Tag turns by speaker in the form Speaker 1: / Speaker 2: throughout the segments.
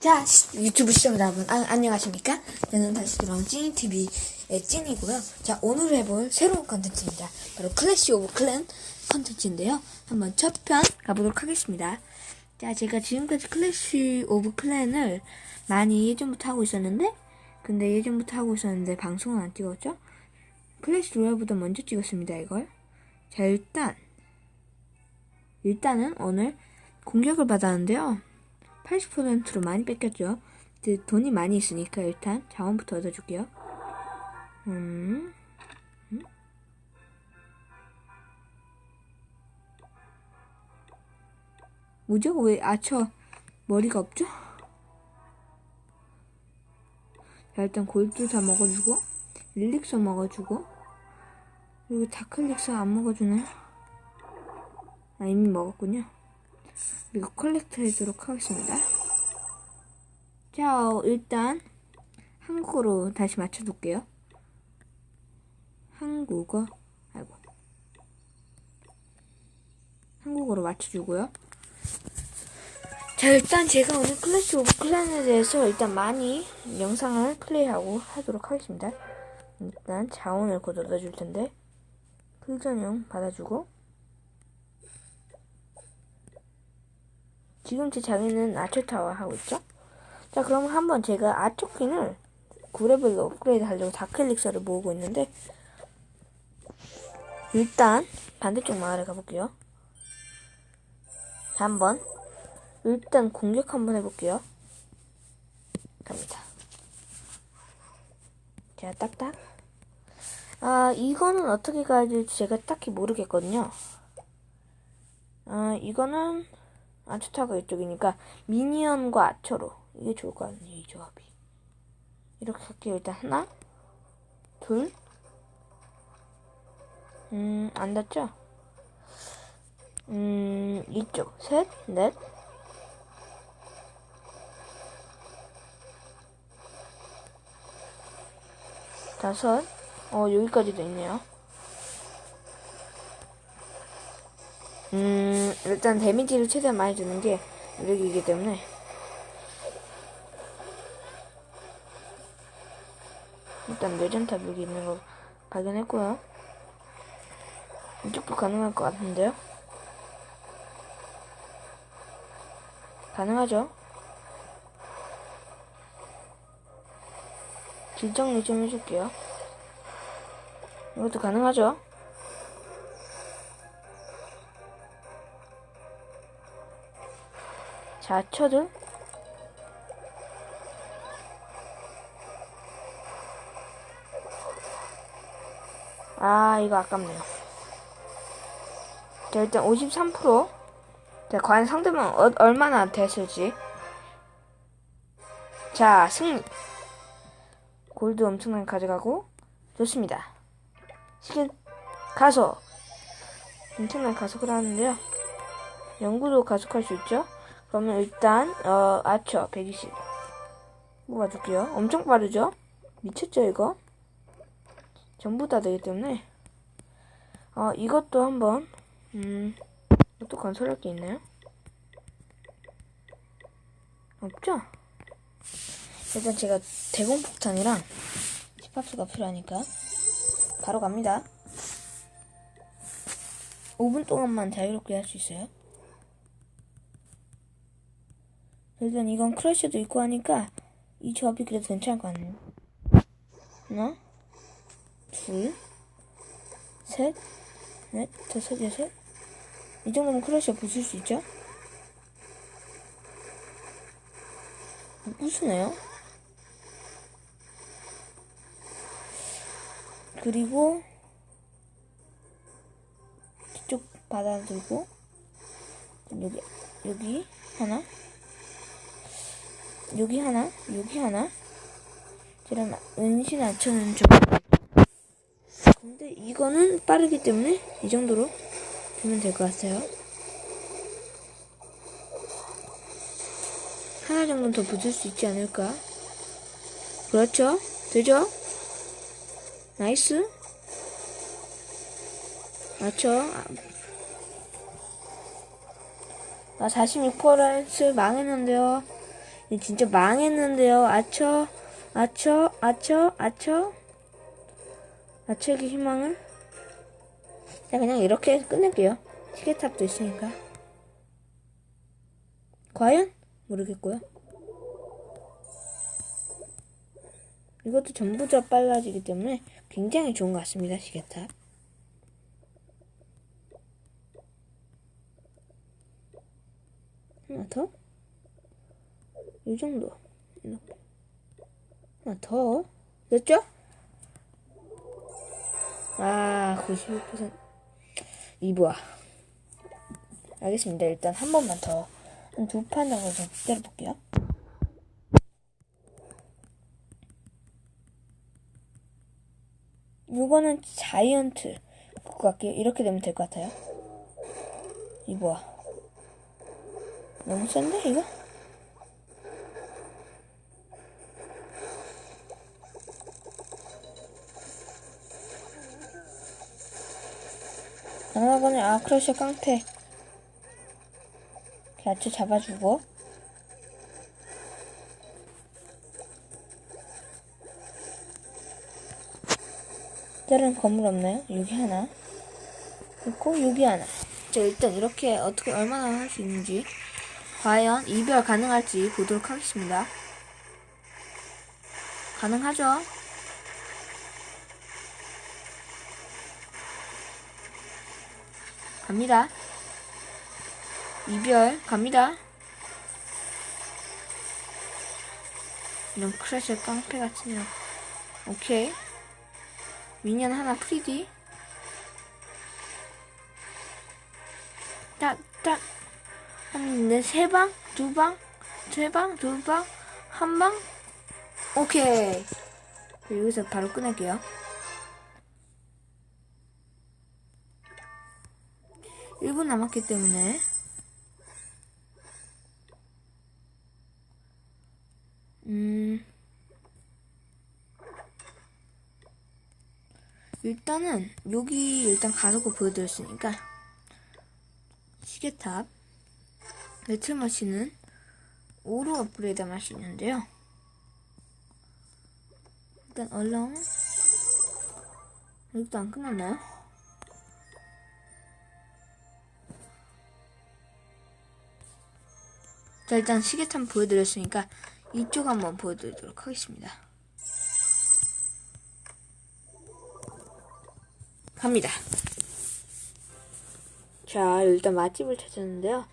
Speaker 1: 자, 시- 유튜브 시청자 여러분, 아, 안녕하십니까? 저는 다시 돌아온 찐TV의 찐이고요. 자, 오늘 해볼 새로운 컨텐츠입니다. 바로 클래시 오브 클랜 컨텐츠인데요. 한번 첫 편 가보도록 하겠습니다. 자, 제가 지금까지 클래시 오브 클랜을 많이 예전부터 하고 있었는데, 근데 예전부터 하고 있었는데 방송은 안 찍었죠? 클래시 로얄보다 먼저 찍었습니다, 이걸. 자, 일단, 일단은 오늘 공격을 받았는데요. 80%로 많이 뺏겼죠. 그 돈이 많이 있으니까 일단 자원부터 얻어줄게요. 음. 음? 뭐죠? 왜 아처 머리가 없죠? 자, 일단 골드 다 먹어주고 릴릭서 먹어주고 그리고 다클릭서 안 먹어주나요? 아 이미 먹었군요. 그리고 컬렉트 해도록 하겠습니다. 자, 어, 일단 한국어로 다시 맞춰둘게요. 한국어, 아이고. 한국어로 맞춰주고요. 자, 일단 제가 오늘 클래시 오브 클랜에 대해서 일단 많이 영상을 플레이하고 하도록 하겠습니다. 일단 자원을 곧 얻어줄 텐데, 풀전용 받아주고, 지금 제 장애는 아처타워 하고 있죠? 자, 그럼 한번 제가 아처퀸을 9레벨로 업그레이드 하려고 다클릭서를 모으고 있는데, 일단 반대쪽 마을에 가볼게요. 자, 한번 일단 공격 한번 해볼게요. 갑니다. 자, 딱딱. 아, 이거는 어떻게 가야 될지 제가 딱히 모르겠거든요. 아, 이거는 아처타가 이쪽이니까 미니언과 아처로. 이게 좋을 것 같네요 이 조합이. 이렇게 할게요 일단 하나 둘음안 닿죠? 음 이쪽. 셋넷. 다섯. 어 여기까지도 있네요. 음, 일단 데미지를 최대한 많이 주는 게 무력이기 때문에. 일단 뇌전탑 여기 있는 거 발견했고요. 이쪽도 가능할 것 같은데요? 가능하죠? 길 정리 좀 해줄게요. 이것도 가능하죠? 자처들 아 이거 아깝네요 자 일단 53% 자, 과연 상대방 어, 얼마나 됐을지. 자 승리. 골드 엄청나게 가져가고 좋습니다. 시계 가속 엄청나게 가속을 하는데요. 연구도 가속할 수 있죠 그러면 일단 어 아처 120 뽑아줄게요. 엄청 빠르죠? 미쳤죠 이거? 전부 다 되기 때문에 어 이것도 한번 음 이것도 건설할 게 있나요? 없죠? 일단 제가 대공폭탄이랑 집합수가 필요하니까 바로 갑니다. 5분 동안만 자유롭게 할 수 있어요. 일단 이건 크러쉬도 있고 하니까 이 조합이 그래도 괜찮을 것 같네요. 하나, 둘, 셋, 넷, 다섯, 여섯. 이 정도면 크러쉬가 부술 수 있죠? 부수네요. 그리고 뒤쪽 받아들고 여기 여기 하나 여기 하나, 여기 하나. 그럼 은신 아처는 좀. 근데 이거는 빠르기 때문에 이 정도로 보면 될 것 같아요. 하나 정도는 더 붙을 수 있지 않을까? 그렇죠? 되죠? 나이스. 아처. 아, 46% 망했는데요. 진짜 망했는데요. 아처, 아처, 아처, 아처. 아처에게 희망을. 자, 그냥 이렇게 해서 끝낼게요. 시계탑도 있으니까. 과연? 모르겠고요. 이것도 전부 다 빨라지기 때문에 굉장히 좋은 것 같습니다. 시계탑. 하나 더? 이 정도. 하나 더. 됐죠? 아, 91%. 이 뭐야. 알겠습니다. 일단 한 번만 더. 한 두 판 정도 좀 때려볼게요. 이거는 자이언트 갖고 갈게요. 이렇게 되면 될 것 같아요. 이 뭐야. 너무 센데, 이거? 아, 크러쉬 깡패. 야채 잡아주고. 다른 건물 없나요? 여기 하나. 있고, 여기 하나. 자, 일단 이렇게 어떻게, 얼마나 할 수 있는지. 과연 이별 가능할지 보도록 하겠습니다. 가능하죠? 갑니다. 이별 갑니다. 이런 크래쉬 깡패 같은 년. 오케이. 미니언 하나 프리디. 딱, 딱. 한, 네, 세 방? 두 방? 세 방? 두 방? 한 방? 오케이. 여기서 바로 끊을게요. 일분 남았기 때문에. 음. 일단은, 여기 일단 가속을 보여드렸으니까. 시계탑. 매트머신은 5로 업그레이드 할 수 있는데요. 일단 얼렁 여기도 안 끝났나요? 자 일단 시계탑 보여드렸으니까 이쪽 한번 보여드리도록 하겠습니다. 갑니다. 자 일단 맛집을 찾았는데요.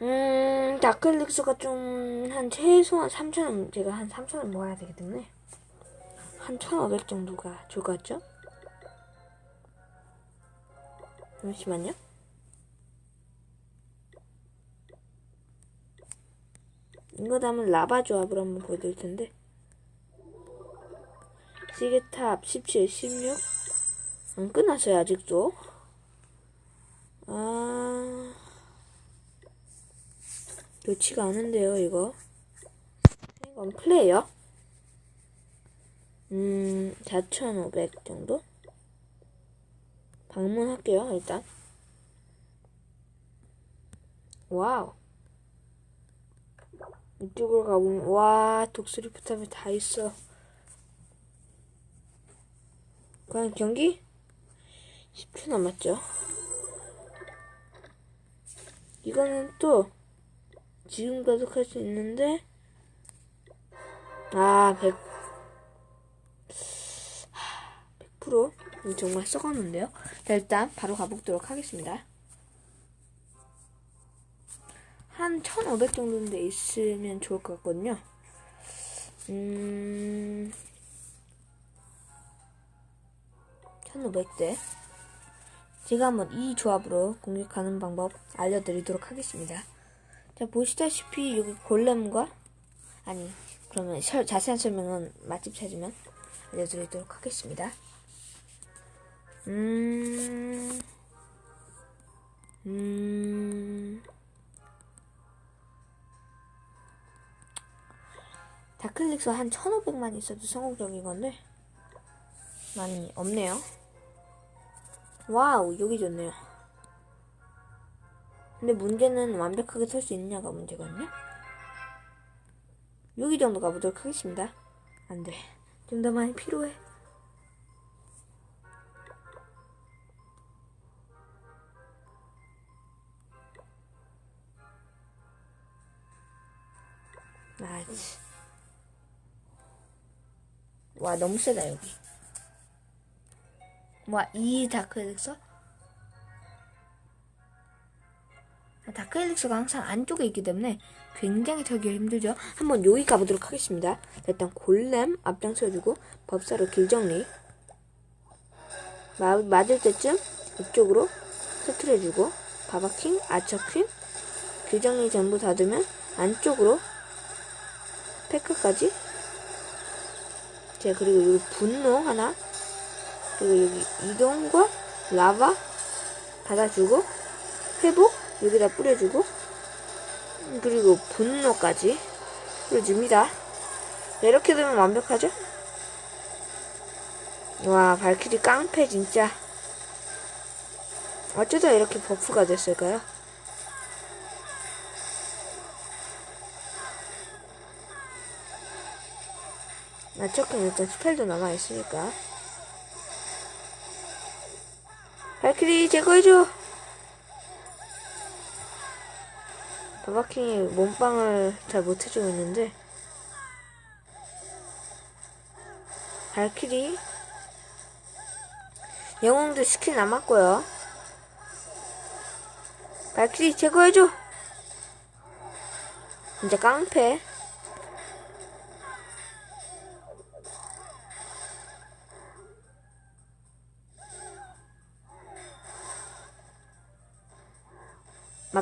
Speaker 1: 음, 다클릭스가 좀, 한, 최소한 3,000원, 제가 한 3,000원 모아야 되기 때문에, 한 1,500 정도가 같죠? 잠시만요. 이거 다음은 라바 조합을 한번 보여드릴 텐데, 시계탑 17, 16, 안 끝났어요, 아직도. 아, 좋지가 않은데요, 이거. 이건 플레이어. 음, 4,500 정도? 방문할게요, 일단. 와우. 이쪽으로 가보면, 와, 독수리 포탑이 다 있어. 과연 경기? 10초 남았죠. 이거는 또, 지금 가속할 수 있는데, 아, 100, 100%? 이거 정말 썩었는데요? 자, 일단 바로 가보도록 하겠습니다. 한 1500 정도인데 있으면 좋을 것 같거든요. 음, 1500대. 제가 한번 이 조합으로 공격하는 방법 알려드리도록 하겠습니다. 자, 보시다시피 여기 골렘과 아니 그러면 설- 자세한 설명은 맛집 찾으면 알려드리도록 하겠습니다. 음, 음, 다클릭스 한 1500만 있어도 성공적인 건데 많이 없네요. 와우, 여기 좋네요. 근데 문제는 완벽하게 설 수 있느냐가 문제거든요. 여기 정도 가보도록 하겠습니다. 안 돼. 좀 더 많이 필요해. 아, 치. 와, 너무 세다, 여기. 와, 이 다크 엘릭서? 다크 엘릭서가 항상 안쪽에 있기 때문에 굉장히 털기가 힘들죠. 한번 여기 가보도록 하겠습니다. 자, 일단 골렘 앞장서주고 법사로 길정리. 마, 맞을 때쯤 이쪽으로 터트려주고 바바킹, 아처퀸, 길정리 전부 닫으면 안쪽으로 패크까지 자 그리고 여기 분노 하나 그리고 여기 이동과 라바 닫아주고 회복 여기다 뿌려주고 그리고 분노까지 뿌려줍니다 네, 이렇게 되면 완벽하죠? 와 발키리 깡패 진짜 어쩌다 이렇게 버프가 됐을까요? 나초킨 일단 스펠도 남아있으니까. 발키리 제거해줘. 바바킹이 몸빵을 잘 못해주고 있는데. 발키리. 영웅도 스킬 남았고요. 발키리 제거해줘. 진짜 깡패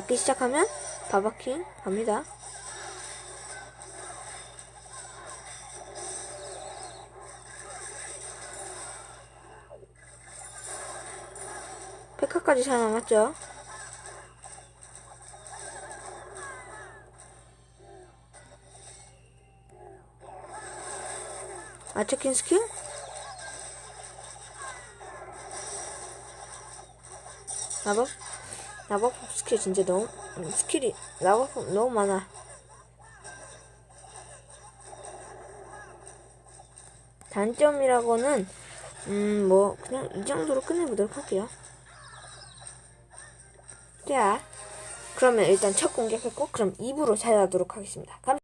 Speaker 1: 맞기 시작하면 바바킹 갑니다. 페카까지 잘 남았죠? 아체킨 스킬? 마 법? 마법 스킬 진짜 너무 음, 스킬이 마법 너무 많아. 단점이라고는 음 뭐 그냥 이 정도로 끝내보도록 할게요. 자, 그러면 일단 첫 공격했고 그럼 2부로 찾아오도록 하겠습니다. 감